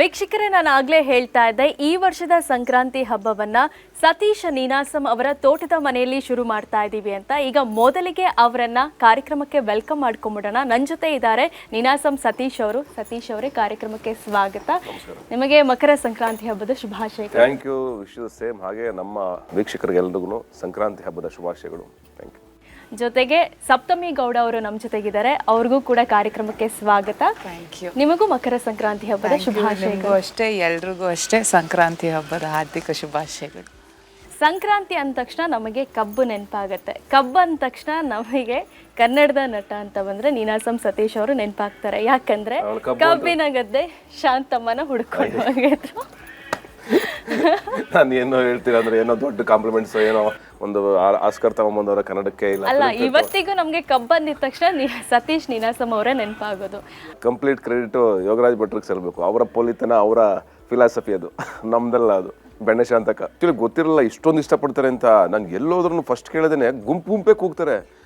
ವೀಕ್ಷಕರೇ ನಾನು ಆಗ್ಲೇ ಹೇಳ್ತಾ ಇದ್ದೆ ಈ ವರ್ಷದ ಸಂಕ್ರಾಂತಿ ಹಬ್ಬವನ್ನ ಸತೀಶ್ ನೀನಾಸಂ ಅವರ ತೋಟದ ಮನೆಯಲ್ಲಿ ಶುರು ಮಾಡ್ತಾ ಇದ್ದೀವಿ ಅಂತ. ಈಗ ಮೊದಲಿಗೆ ಅವರನ್ನ ಕಾರ್ಯಕ್ರಮಕ್ಕೆ ವೆಲ್ಕಮ್ ಮಾಡ್ಕೊಂಬಿಡೋಣ. ನನ್ನ ಜೊತೆ ಇದ್ದಾರೆ ನೀನಾಸಂ ಸತೀಶ್ ಅವರು. ಸತೀಶ್ ಅವರೇ ಕಾರ್ಯಕ್ರಮಕ್ಕೆ ಸ್ವಾಗತ. ನಿಮಗೆ ಮಕರ ಸಂಕ್ರಾಂತಿ ಹಬ್ಬದ ಶುಭಾಶಯ ಥ್ಯಾಂಕ್ ಯು ವಿಶ್ ಸೇಮ್ ಹಾಗೆ ನಮ್ಮ ವೀಕ್ಷಕರಿಗೆಲ್ರಿಗೂ ಸಂಕ್ರಾಂತಿ ಹಬ್ಬದ ಶುಭಾಶಯಗಳು. ಥ್ಯಾಂಕ್ ಯು ಜೊತೆಗೆ ಸಪ್ತಮಿ ಗೌಡ ಅವರು ನಮ್ಮ ಜೊತೆಗಿದ್ದಾರೆ. ಅವ್ರಿಗೂ ಕೂಡ ಕಾರ್ಯಕ್ರಮಕ್ಕೆ ಸ್ವಾಗತ. ಥ್ಯಾಂಕ್ ಯು ನಿಮಗೂ ಮಕರ ಸಂಕ್ರಾಂತಿ ಹಬ್ಬದ ಶುಭಾಶಯಗಳು. ಅಷ್ಟೇ ಎಲ್ರಿಗೂ ಅಷ್ಟೇ ಸಂಕ್ರಾಂತಿ ಹಬ್ಬದ ಹಾರ್ದಿಕ ಶುಭಾಶಯಗಳು. ಸಂಕ್ರಾಂತಿ ಅಂದ ತಕ್ಷಣ ನಮಗೆ ಕಬ್ಬು ನೆನಪಾಗತ್ತೆ. ಕಬ್ಬು ಅಂದ ತಕ್ಷಣ ನಮಗೆ ಕನ್ನಡದ ನಟ ಅಂತ ಬಂದ್ರೆ ನೀನಾಸಂ ಸತೀಶ್ ಅವರು ನೆನಪಾಗ್ತಾರೆ. ಯಾಕಂದ್ರೆ ಕಬ್ಬಿನ ಗದ್ದೆ ಶಾಂತಮ್ಮನ ಹುಡ್ಕೊಂಡು ಹೋಗಿದ್ರು. ನಾನು ಏನೋ ಹೇಳ್ತೀರಾ ಅಂದ್ರೆ ಏನೋ ದೊಡ್ಡ ಕಾಂಪ್ಲಿಮೆಂಟ್ಸ್ ಏನೋ. ಒಂದು ಆ- ಆಸ್ಕರ್ ತಗೊಂಬಂದವರ ಕನ್ನಡಕ್ಕೆ ಇಲ್ಲ ಅಲ್ಲ ಇವತ್ತಿಗೂ ನಮಗೆ ಕಬ್ ಬಂದಿದ ತಕ್ಷಣ ನೀ- ಸತೀಶ್ ನೀನಾಸಂ ಅವರೇ ನೆನಪಾಗೋದು. ಕಂಪ್ಲೀಟ್ ಕ್ರೆಡಿಟ್ ಯೋಗರಾಜ್ ಭಟ್ರಿಗೆ ಸಲ್ಬೇಕು. ಅವರ ಪೋಲಿತನ ಅವರ ಫಿಲಾಸಫಿ ಅದು. ನಮ್ದಲ್ಲ ಅದು. ಬೆಣ್ಣೆ ಶಾಂತಕ. ಗೊತ್ತಿರಲ್ಲ ಇಷ್ಟೊಂದು ಇಷ್ಟಪಡ್ತಾರೆ ಅಂತ. ನಾನು ಎಲ್ಲೋದ್ರೂ ಫಸ್ಟ್ ಕೇಳಿದೇನೆ ಗುಂಪು ಗುಂಪೇ ಕೂಗ್ತಾರೆ.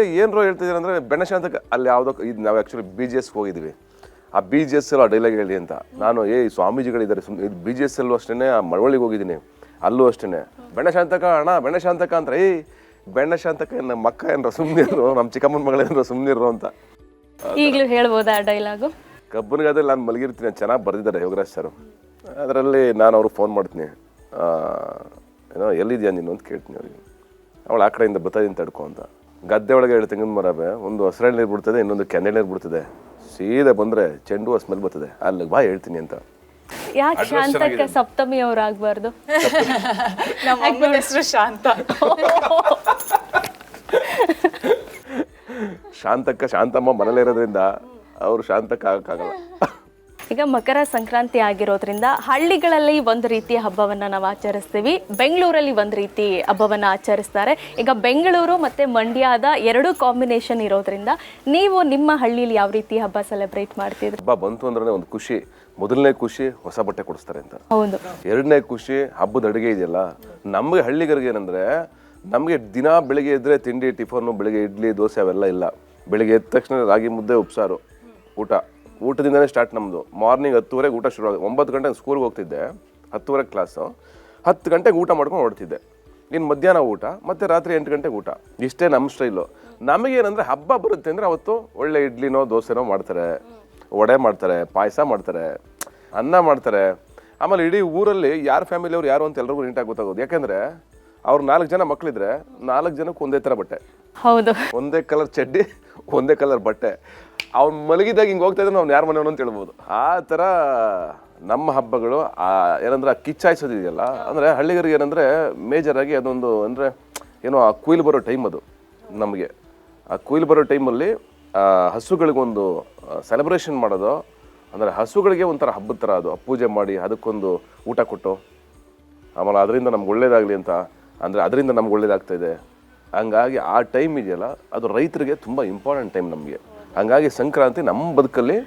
ಏ ಏನರೋ ಹೇಳ್ತಿದ್ದೀರ ಅಂದರೆ ಬೆಣ್ಣೆ ಶಾಂತಕ. ಅಲ್ಲಿ ಯಾವುದೋ ಇದು ನಾವು ಆ್ಯಕ್ಚುಲಿ ಬಿ ಜಿ ಎಸ್ಗೆ ಹೋಗಿದ್ವಿ. ಆ ಬಿ ಜಿ ಎಸ್ ಆ ಡೈಲಾಗ್ ಹೇಳಿ ಅಂತ. ನಾನು ಏ ಸ್ವಾಮೀಜಿಗಳಿದ್ದಾರೆ. ಸುಮ್ಮನೆ ಇದು ಬಿ ಜಿ ಎಸ್ ಅಲ್ಲೂ ಅಷ್ಟೇ ಆ ಮಳವಳ್ಳಿಗೆ ಹೋಗಿದ್ದೀನಿ. ಅಲ್ಲೂ ಅಷ್ಟೇ ಬೆಣ್ಣೆ ಶಾಂತಕ ಅಣ್ಣ ಬೆಣ್ಣೆ ಶಾಂತಕ ಅಂತ. ಏಯ್ ಬೆಣ್ಣೆ ಶಾಂತಕ ನಮ್ಮ ಮಕ್ಕ ಏನರ ಸುಮ್ಮನಿರು ನಮ್ಮ ಚಿಕ್ಕಮ್ಮನ ಮಗಳೇನ್ರ ಸುಮ್ಮನಿರು ಅಂತ. ಈಗಲೂ ಹೇಳ್ಬೋದಾ ಆ ಡೈಲಾಗು ಕಬ್ಬನ ಗದಲ್ಲಿ ನಾನು ಮಲಗಿರ್ತೀನಿ ಚೆನ್ನಾಗಿ ಬರೆದಿದ್ದಾರೆ ಯೋಗರಾಜ್ ಸರ್. ಅದರಲ್ಲಿ ನಾನು ಅವ್ರಿಗೆ ಫೋನ್ ಮಾಡ್ತೀನಿ. ಆ, ಏನೋ ಎಲ್ಲಿದ್ಯಾ ನೀನು ಅಂತ ಕೇಳ್ತೀನಿ ಅವ್ರಿಗೆ. ಅವಳು ಆ ಕಡೆಯಿಂದ ಬತ್ತಾಯಿನ ತಡ್ಕೊ ಅಂತ. ಗದ್ದೆ ಒಳಗೆ ಎರಡು ತೆಂಗಿನ ಮರಬೆ ಒಂದು ಹಸಿರು ನೀರು ಬಿಡ್ತದೆ ಇನ್ನೊಂದು ಕೆನೆ ನೀರು ಬಿಡ್ತದೆ. ಸೀದಾ ಬಂದರೆ ಚೆಂಡು ಹೂ ಸ್ಮೆಲ್ ಬರ್ತದೆ. ಅಲ್ಲಿಗೆ ಬಾ ಹೇಳ್ತೀನಿ ಅಂತ. ಯಾಕೆ ಶಾಂತಕ್ಕೆ ಸಪ್ತಮಿ ಅವ್ರು ಆಗ್ಬಾರ್ದು ನಮ್ಮ ಹೆಸರು ಶಾಂತ. ಶಾಂತಕ್ಕ ಶಾಂತಮ್ಮ ಮನೇಲಿರೋದ್ರಿಂದ ಅವ್ರು ಅವರು ಶಾಂತಕ್ಕ ಆಗಕ್ಕಾಗಲ್ಲ. ಈಗ ಮಕರ ಸಂಕ್ರಾಂತಿ ಆಗಿರೋದ್ರಿಂದ ಹಳ್ಳಿಗಳಲ್ಲಿ ಒಂದು ರೀತಿಯ ಹಬ್ಬವನ್ನು ನಾವು ಆಚರಿಸ್ತೀವಿ. ಬೆಂಗಳೂರಲ್ಲಿ ಒಂದು ರೀತಿ ಹಬ್ಬವನ್ನು ಆಚರಿಸ್ತಾರೆ. ಈಗ ಬೆಂಗಳೂರು ಮತ್ತು ಮಂಡ್ಯದ ಎರಡು ಕಾಂಬಿನೇಷನ್ ಇರೋದ್ರಿಂದ ನೀವು ನಿಮ್ಮ ಹಳ್ಳಿಲಿ ಯಾವ ರೀತಿ ಹಬ್ಬ ಸೆಲೆಬ್ರೇಟ್ ಮಾಡ್ತಿದ್ರು ಹಬ್ಬ ಬಂತು ಅಂದ್ರೆ ಒಂದು ಖುಷಿ. ಮೊದಲನೇ ಖುಷಿ ಹೊಸ ಬಟ್ಟೆ ಕೊಡಿಸ್ತಾರೆ ಅಂತ. ಹೌದು. ಎರಡನೇ ಖುಷಿ ಹಬ್ಬದ ಅಡುಗೆ ಇದೆಯಲ್ಲ ನಮಗೆ ಹಳ್ಳಿಗರಿಗೆ ಏನಂದ್ರೆ ನಮಗೆ ದಿನ ಬೆಳಿಗ್ಗೆ ಎದ್ರೆ ತಿಂಡಿ ಟಿಫನ್ನು ಬೆಳಿಗ್ಗೆ ಇಡ್ಲಿ ದೋಸೆ ಅವೆಲ್ಲ ಇಲ್ಲ. ಬೆಳಿಗ್ಗೆ ಎದ್ದ ತಕ್ಷಣ ರಾಗಿ ಮುದ್ದೆ ಉಪ್ಸಾರು ಊಟ. ಊಟದಿಂದನೇ ಸ್ಟಾರ್ಟ್ ನಮ್ಮದು ಮಾರ್ನಿಂಗ್ ಹತ್ತುವರೆಗೆ ಊಟ ಶುರು ಆಗುತ್ತೆ. ಒಂಬತ್ತು ಗಂಟೆಗೆ ಸ್ಕೂಲ್ಗೆ ಹೋಗ್ತಿದ್ದೆ. ಹತ್ತುವರೆ ಕ್ಲಾಸು ಹತ್ತು ಗಂಟೆಗೆ ಊಟ ಮಾಡ್ಕೊಂಡು ಹೊರಡ್ತಿದ್ದೆ. ಇನ್ನು ಮಧ್ಯಾಹ್ನ ಊಟ ಮತ್ತು ರಾತ್ರಿ ಎಂಟು ಗಂಟೆಗೆ ಊಟ. ಇಷ್ಟೇ ನಮ್ಮ ಸ್ಟೈಲು ನಮಗೇನಂದರೆ ಹಬ್ಬ ಬರುತ್ತೆ ಅಂದರೆ ಅವತ್ತು ಒಳ್ಳೆ ಇಡ್ಲಿನೋ ದೋಸೆನೋ ಮಾಡ್ತಾರೆ. ವಡೆ ಮಾಡ್ತಾರೆ ಪಾಯಸ ಮಾಡ್ತಾರೆ ಅನ್ನ ಮಾಡ್ತಾರೆ. ಆಮೇಲೆ ಇಡೀ ಊರಲ್ಲಿ ಯಾರ ಫ್ಯಾಮಿಲಿ ಅವ್ರು ಯಾರು ಅಂತ ಎಲ್ಲರಿಗೂ ನೀಟಾಗಿ ಗೊತ್ತಾಗೋದು. ಯಾಕಂದ್ರೆ ಅವ್ರು ನಾಲ್ಕು ಜನ ಮಕ್ಕಳಿದ್ರೆ ನಾಲ್ಕು ಜನಕ್ಕೆ ಒಂದೇ ಥರ ಬಟ್ಟೆ. ಹೌದು. ಒಂದೇ ಕಲರ್ ಚಡ್ಡಿ ಒಂದೇ ಕಲರ್ ಬಟ್ಟೆ. ಅವ್ನು ಮಲಗಿದಾಗ ಹಿಂಗೆ ಹೋಗ್ತಾ ಇದ್ರೆ ಅವ್ನು ಯಾರು ಮನೆಯವನು ಅಂತ ಹೇಳ್ಬೋದು. ಆ ಥರ ನಮ್ಮ ಹಬ್ಬಗಳು, ಆ, ಏನಂದ್ರೆ ಆ ಕಿಚ್ಚಾಯಿಸೋದಿದೆಯಲ್ಲ ಅಂದರೆ ಹಳ್ಳಿಗರಿಗೆ ಏನಂದರೆ ಮೇಜರಾಗಿ ಅದೊಂದು, ಅಂದರೆ ಏನೋ ಆ ಕುಯ್ಲು ಬರೋ ಟೈಮ್ ಅದು ನಮಗೆ. ಆ ಕುಯ್ಲು ಬರೋ ಟೈಮಲ್ಲಿ ಹಸುಗಳಿಗೊಂದು ಸೆಲೆಬ್ರೇಷನ್ ಮಾಡೋದು, ಅಂದರೆ ಹಸುಗಳಿಗೆ ಒಂಥರ ಹಬ್ಬದ ಥರ ಅದು. ಪೂಜೆ ಮಾಡಿ ಅದಕ್ಕೊಂದು ಊಟ ಕೊಟ್ಟು, ಆಮೇಲೆ ಅದರಿಂದ ನಮ್ಗೆ ಒಳ್ಳೇದಾಗಲಿ ಅಂತ, ಅಂದರೆ ಅದರಿಂದ ನಮ್ಗೆ ಒಳ್ಳೇದಾಗ್ತಾ ಇದೆ. ಹಂಗಾಗಿ ಆ ಟೈಮ್ ಇದೆಯಲ್ಲ, ಅದು ರೈತರಿಗೆ ತುಂಬ ಇಂಪಾರ್ಟೆಂಟ್ ಟೈಮ್ ನಮಗೆ. ಹಂಗಾಗಿ ಸಂಕ್ರಾಂತಿ ನಮ್ಮ ಬದುಕಲ್ಲಿ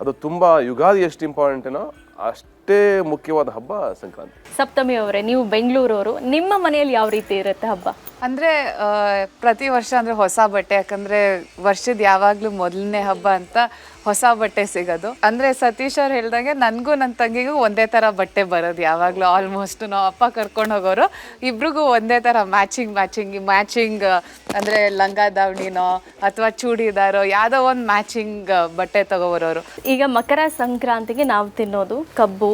ಅದು ತುಂಬ ಯುಗಾದಿ ಎಷ್ಟು ಇಂಪಾರ್ಟೆಂಟೇನೋ ಅಷ್ಟೇ ಮುಖ್ಯವಾದ ಹಬ್ಬ ಸಂಕ್ರಾಂತಿ. ಸಪ್ತಮಿ ಅವರೇ, ನೀವು ಬೆಂಗಳೂರವರು, ನಿಮ್ಮ ಮನೆಯಲ್ಲಿ ಯಾವ ರೀತಿ ಇರುತ್ತೆ ಹಬ್ಬ? ಅಂದ್ರೆ ಪ್ರತಿ ವರ್ಷ ಅಂದ್ರೆ ಹೊಸ ಬಟ್ಟೆ, ಯಾಕಂದ್ರೆ ವರ್ಷದ ಯಾವಾಗ್ಲೂ ಮೊದಲನೇ ಹಬ್ಬ ಅಂತ ಹೊಸ ಬಟ್ಟೆ ಸಿಗೋದು. ಅಂದ್ರೆ ಸತೀಶ್ ಅವ್ರು ಹೇಳ್ದಂಗೆ ನನಗೂ ನನ್ನ ತಂಗಿಗೂ ಒಂದೇ ತರ ಬಟ್ಟೆ ಬರೋದು ಯಾವಾಗ್ಲೂ. ಆಲ್ಮೋಸ್ಟ್ ನಾವು ಅಪ್ಪ ಕರ್ಕೊಂಡು ಹೋಗೋರು, ಇಬ್ರಿಗೂ ಒಂದೇ ತರ ಮ್ಯಾಚಿಂಗ್ ಮ್ಯಾಚಿಂಗ್ ಮ್ಯಾಚಿಂಗ್ ಅಂದ್ರೆ ಲಂಗ ದಾವಣಿನೋ ಅಥವಾ ಚೂಡಿದಾರೋ ಯಾವುದೋ ಒಂದು ಮ್ಯಾಚಿಂಗ್ ಬಟ್ಟೆ ತಗೋಬರೋರು. ಈಗ ಮಕರ ಸಂಕ್ರಾಂತಿಗೆ ನಾವು ತಿನ್ನೋದು ಕಬ್ಬು,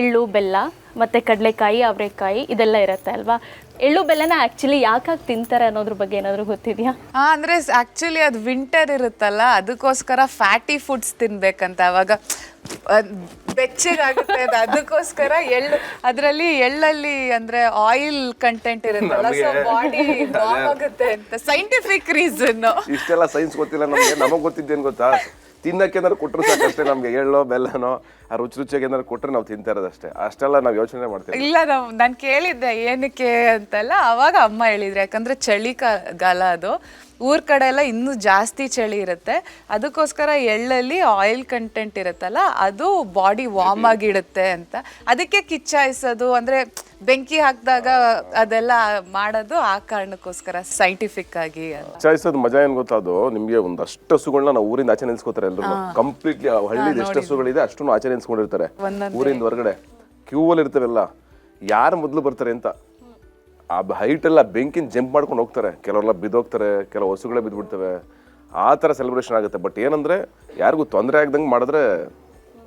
ಎಳ್ಳು, ಬೆಲ್ಲ. ಮತ್ತೆ ಕಡಲೆಕಾಯಿ ಅವರೆಕಾಯಿ ಇದೆಲ್ಲ ಇರುತ್ತೆ ಅಲ್ವಾ? ಎಳ್ಳು ಬೆಲ್ಲನ ಆ್ಯಕ್ಚುಲಿ ಯಾಕಾಗಿ ತಿಂತಾರೆ ಅನ್ನೋದ್ರ ಬಗ್ಗೆ ಏನಾದರೂ ಗೊತ್ತಿದೆಯಾ? ಹಾ ಅಂದ್ರೆ ಆಕ್ಚುಲಿ ಅದು ವಿಂಟರ್ ಇರುತ್ತಲ್ಲ ಅದಕ್ಕೋಸ್ಕರ ಫ್ಯಾಟಿ ಫುಡ್ಸ್ ತಿನ್ಬೇಕಂತ ಅವಾಗ. ಬೆಚ್ಚಗಾಗುತ್ತೆ ಅದು ಅದಕ್ಕೋಸ್ಕರ ಎಳ್ಳು ಅದರಲ್ಲಿ ಎಳ್ಳಲ್ಲಿ ಅಂದ್ರೆ ಆಯಿಲ್ ಕಂಟೆಂಟ್ ಇರುತ್ತಲ್ಲ ಸೊ ಬಾಡಿ ಆಗುತ್ತೆ ಅಂತ ಸೈಂಟಿಫಿಕ್ ರೀಸನ್ ಇಷ್ಟೆಲ್ಲ ಸೈನ್ಸ್ ಗೊತ್ತಿಲ್ಲ ನಮಗೆ ನಮಗೆ ಗೊತ್ತಿದ್ದೇನು ಗೊತ್ತಾ? ತಿನ್ನಕ್ಕೆ ಏನಾದ್ರು ಕೊಟ್ಟರು ಸಾಕಷ್ಟೇ ನಮಗೆ, ಎಳ್ಳೋ, ಬೆಲ್ಲನೋ, ಆ ರುಚಿ ರುಚಿಯಾಗಿ ಏನಾದ್ರು ಕೊಟ್ಟರೆ ನಾವು ತಿಂತಾ ಇರೋದಷ್ಟೇ. ಅಷ್ಟೆಲ್ಲ ನಾವು ಯೋಚನೆ ಮಾಡ್ತೀವಿ. ಇಲ್ಲ, ನಾವು, ನಾನು ಕೇಳಿದ್ದೆ, ಏನಕ್ಕೆ ಅಂತೆಲ್ಲ, ಅವಾಗ ಅಮ್ಮ ಹೇಳಿದ್ರು, ಯಾಕಂದ್ರೆ ಚಳಿಗಾಲ ಅದು. ಊರ್ ಕಡೆ ಎಲ್ಲ ಇನ್ನೂ ಜಾಸ್ತಿ ಚಳಿ ಇರುತ್ತೆ. ಅದಕ್ಕೋಸ್ಕರ ಎಳ್ಳಲ್ಲಿ ಆಯಿಲ್ ಕಂಟೆಂಟ್ ಇರುತ್ತಲ್ಲ ಅದು ಬಾಡಿ ವಾರ್ಮ್ ಆಗಿಡುತ್ತೆ ಅಂತ. ಅದಕ್ಕೆ ಕಿಚ್ಚಾಯಿಸೋದು ಅಂದ್ರೆ ಬೆಂಕಿ ಹಾಕಿದಾಗ ಅದೆಲ್ಲ ಮಾಡೋದು ಆ ಕಾರಣಕ್ಕೋಸ್ಕರ ಸೈಂಟಿಫಿಕ್ ಆಗಿ ಚಾಯ್ಸೋದು ಮಜಾ ಏನ್ ಗೊತ್ತಾದು ನಿಮ್ಗೆ ಒಂದಷ್ಟು ಅಷ್ಟು ಹಸುಗಳನ್ನ ನಾವು ಊರಿಂದ ಆಚೆ ನಿಲ್ಸ್ಕೊತಾರೆ ಎಲ್ಲರೂ ಕಂಪ್ಲೀಟ್ಲಿ ಹಳ್ಳಿ ಎಷ್ಟು ಹಸುಗಳಿದೆ ಅಷ್ಟು ಆಚೆ ನಿಲ್ಸ್ಕೊಂಡಿರ್ತಾರೆ. ಊರಿಂದ ಹೊರಗಡೆ. ಕ್ಯೂ ಅಲ್ಲಿ ಇರ್ತವೆಲ್ಲ ಯಾರು ಮೊದಲು ಬರ್ತಾರೆ ಅಂತ? ಆ ಹೈಟ್ ಎಲ್ಲ ಬೆಂಕಿನ ಜಂಪ್ ಮಾಡ್ಕೊಂಡು ಹೋಗ್ತಾರೆ. ಕೆಲವರೆಲ್ಲ ಬಿದ್ದೋಗ್ತಾರೆ ಕೆಲವು ಹಸುಗಳೇ ಬಿದ್ದುಬಿಡ್ತವೆ ಆ ಥರ ಸೆಲೆಬ್ರೇಷನ್ ಆಗುತ್ತೆ. ಬಟ್ ಏನಂದ್ರೆ ಯಾರಿಗೂ ತೊಂದರೆ ಆಗ್ದಂಗೆ ಮಾಡಿದ್ರೆ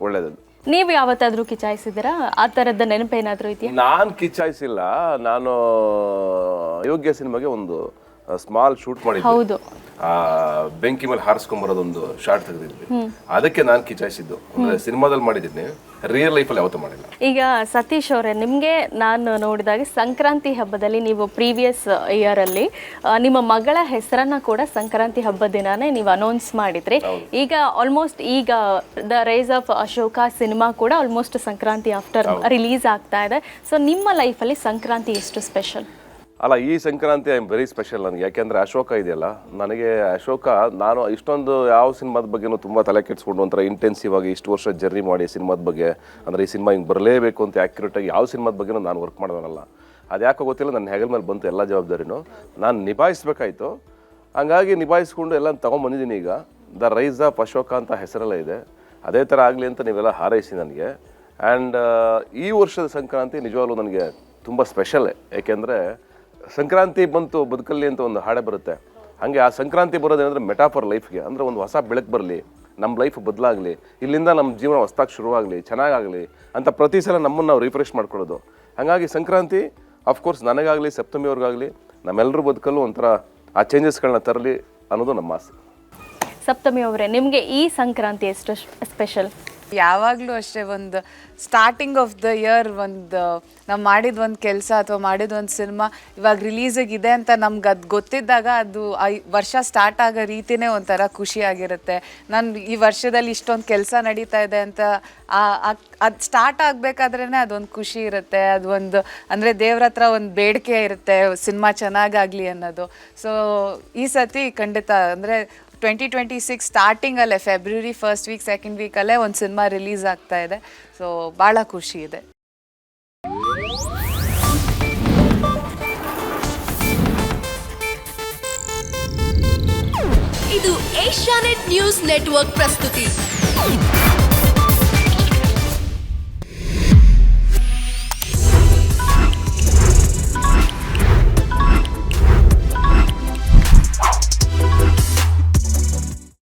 ಒಳ್ಳೇದದು. ನೀವು ಯಾವತ್ತಾದ್ರೂ ಕಿಚಾಯಿಸಿದ್ದೀರಾ ಆ ಥರದ ನೆನಪೇನಾದರೂ ಇದೆಯಾ? ನಾನು ಕಿಚಾಯಿಸಿಲ್ಲ ನಾನು ಅಯೋಗ್ಯ ಸಿನಿಮಾಗೆ ಒಂದು ಸ್ಮಾಲ್ ಶೂಟ್ ಮಾಡಿದ್ವಿ. ಬೆಂಕಿ ಮೇಲೆ ಹಾರಿಸ್ಕೊಂಬರೋದೊಂದು ಶಾರ್ಟ್ ತೆಗೆದಿದ್ವಿ. ಅದಕ್ಕೆ ನಾನು ಕಿಚಾಯಿಸಿದ್ದು ಅಂದ್ರೆ ಸಿನಿಮಾದಲ್ಲಿ ಮಾಡಿದ್ದೀನಿ. ರಿಯಲ್ ಲೈಫಲ್ಲಿ ಯಾವತ್ತೂ ಮಾಡಿಲ್ಲ. ಈಗ ಸತೀಶ್ ಅವರೇ ನಿಮಗೆ ನಾನು ನೋಡಿದಾಗ ಸಂಕ್ರಾಂತಿ ಹಬ್ಬದಲ್ಲಿ ನೀವು ಪ್ರೀವಿಯಸ್ ಇಯರಲ್ಲಿ ನಿಮ್ಮ ಮಗಳ ಹೆಸರನ್ನ ಕೂಡ ಸಂಕ್ರಾಂತಿ ಹಬ್ಬದ ದಿನಾನೇ ನೀವು ಅನೌನ್ಸ್ ಮಾಡಿದ್ರಿ. ಈಗ ಆಲ್ಮೋಸ್ಟ್ ಈಗ the rise of Ashoka cinema ಕೂಡ ಆಲ್ಮೋಸ್ಟ್ ಸಂಕ್ರಾಂತಿ ಆಫ್ಟರ್ ರಿಲೀಸ್ ಆಗ್ತಾ ಇದೆ. ಸೊ ನಿಮ್ಮ ಲೈಫಲ್ಲಿ ಸಂಕ್ರಾಂತಿ ಎಷ್ಟು ಸ್ಪೆಷಲ್ ಅಲ್ಲ, ಈ ಸಂಕ್ರಾಂತಿ ಐ ವೆರಿ ಸ್ಪೆಷಲ್ ನನಗೆ. ಯಾಕೆಂದರೆ ಅಶೋಕ ಇದೆಯಲ್ಲ, ನನಗೆ ಅಶೋಕ, ನಾನು ಇಷ್ಟೊಂದು ಯಾವ ಸಿನಿಮಾದ ಬಗ್ಗೆನೂ ತುಂಬ ತಲೆ ಕೆಡಿಸ್ಕೊಂಡು ಒಂಥರ ಇಂಟೆನ್ಸಿವ್ ಆಗಿ ಇಷ್ಟು ವರ್ಷ ಜರ್ನಿ ಮಾಡಿ ಸಿನಿಮಾದ ಬಗ್ಗೆ, ಅಂದರೆ ಈ ಸಿನಿಮಾ ಹಿಂಗೆ ಬರಲೇಬೇಕು ಅಂತ ಆ್ಯಕ್ಯುರೇಟಾಗಿ ಯಾವ ಸಿನಿಮಾದ ಬಗ್ಗೆನೂ ನಾನು ವರ್ಕ್ ಮಾಡೋದಲ್ಲ ಅದು ಯಾಕೋ ಗೊತ್ತಿಲ್ಲ, ನನ್ನ ಹೆಗಲ ಮೇಲೆ ಬಂತು ಎಲ್ಲ ಜವಾಬ್ದಾರಿನೂ. ನಾನು ನಿಭಾಯಿಸ್ಬೇಕಾಯ್ತು. ಹಂಗಾಗಿ ನಿಭಾಯಿಸ್ಕೊಂಡು ಎಲ್ಲ ತೊಗೊಂಬಂದಿದ್ದೀನಿ ಈಗ. ದ ರೈಸ್ ಆಫ್ ಅಶೋಕ ಅಂತ ಹೆಸರೆಲ್ಲ ಇದೆ. ಅದೇ ಥರ ಆಗಲಿ ಅಂತ ನೀವೆಲ್ಲ ಹಾರೈಸಿ ನನಗೆ. ಆ್ಯಂಡ್ ಈ ವರ್ಷದ ಸಂಕ್ರಾಂತಿ ನಿಜವಾಗ್ಲೂ ನನಗೆ ತುಂಬ ಸ್ಪೆಷಲ್ ಏಕೆಂದರೆ ಸಂಕ್ರಾಂತಿ ಬಂತು, ಬದುಕಲ್ಲಿ ಅಂತ ಒಂದು ಹಾಡೆ ಬರುತ್ತೆ. ಹಾಗೆ ಆ ಸಂಕ್ರಾಂತಿ ಬರೋದೇನಂದ್ರೆ ಮೆಟಾಫರ್ ಲೈಫ್ಗೆ. ಅಂದರೆ ಒಂದು ಹೊಸ ಬೆಳಕು ಬರಲಿ ನಮ್ಮ ಲೈಫ್ ಬದಲಾಗಲಿ, ಇಲ್ಲಿಂದ ನಮ್ಮ ಜೀವನ ಹೊಸ್ದಾಗಿ ಶುರುವಾಗಲಿ, ಚೆನ್ನಾಗಾಗಲಿ ಅಂತ ಪ್ರತಿ ಸಲ ನಮ್ಮನ್ನು ನಾವು ರಿಫ್ರೆಶ್ ಮಾಡ್ಕೊಳ್ಳೋದು. ಹಾಗಾಗಿ ಸಂಕ್ರಾಂತಿ ಅಫ್ಕೋರ್ಸ್ ನನಗಾಗಲಿ ಸಪ್ತಮಿ ಅವ್ರಿಗಾಗಲಿ ಬದುಕಲು ಬದುಕಲ್ಲೂ ಒಂಥರ ಆ ಚೇಂಜಸ್ಗಳನ್ನ ತರಲಿ ಅನ್ನೋದು ನಮ್ಮ ಆಸೆ. ಸಪ್ತಮಿ ಅವರೇ ನಿಮಗೆ ಈ ಸಂಕ್ರಾಂತಿ ಎಷ್ಟು ಸ್ಪೆಷಲ್? ಯಾವಾಗಲೂ ಅಷ್ಟೇ ಒಂದು ಸ್ಟಾರ್ಟಿಂಗ್ ಆಫ್ ದ ಇಯರ್ ಒಂದು, ನಾವು ಮಾಡಿದ ಒಂದು ಕೆಲಸ ಅಥವಾ ಮಾಡಿದ ಒಂದು ಸಿನಿಮಾ ಇವಾಗ ರಿಲೀಸಿಗಿದೆ ಅಂತ ನಮ್ಗೆ ಅದು ಗೊತ್ತಿದ್ದಾಗ ಅದು ಆ ವರ್ಷ ಸ್ಟಾರ್ಟ್ ಆಗೋ ರೀತಿನೇ ಒಂಥರ ಖುಷಿಯಾಗಿರುತ್ತೆ ನಾನು ಈ ವರ್ಷದಲ್ಲಿ ಇಷ್ಟೊಂದು ಕೆಲಸ ನಡೀತಾ ಇದೆ ಅಂತ ಅದು ಸ್ಟಾರ್ಟ್ ಆಗಬೇಕಾದ್ರೇ ಅದೊಂದು ಖುಷಿ ಇರುತ್ತೆ. ಅದು ಒಂದು ಅಂದರೆ ದೇವ್ರ ಹತ್ರ ಒಂದು ಬೇಡಿಕೆ ಇರುತ್ತೆ ಸಿನಿಮಾ ಚೆನ್ನಾಗಾಗಲಿ ಅನ್ನೋದು. ಸೊ ಈ ಸತಿ ಖಂಡಿತ ಅಂದರೆ ಟ್ವೆಂಟಿ ಟ್ವೆಂಟಿ ಸಿಕ್ಸ್ ಸ್ಟಾರ್ಟಿಂಗಲ್ಲೇ ಫೆಬ್ರವರಿ ಫಸ್ಟ್ ವೀಕ್ ಸೆಕೆಂಡ್ ವೀಕಲ್ಲೇ ಒಂದು ಸಿನಿಮಾ ರಿಲೀಸ್ ಆಗ್ತಾ ಇದೆ. ಸೊ ಭಾಳ ಖುಷಿ ಇದೆ. ಇದು ಏಷ್ಯಾನೆಟ್ ನ್ಯೂಸ್ ನೆಟ್ವರ್ಕ್ ಪ್ರಸ್ತುತಿ.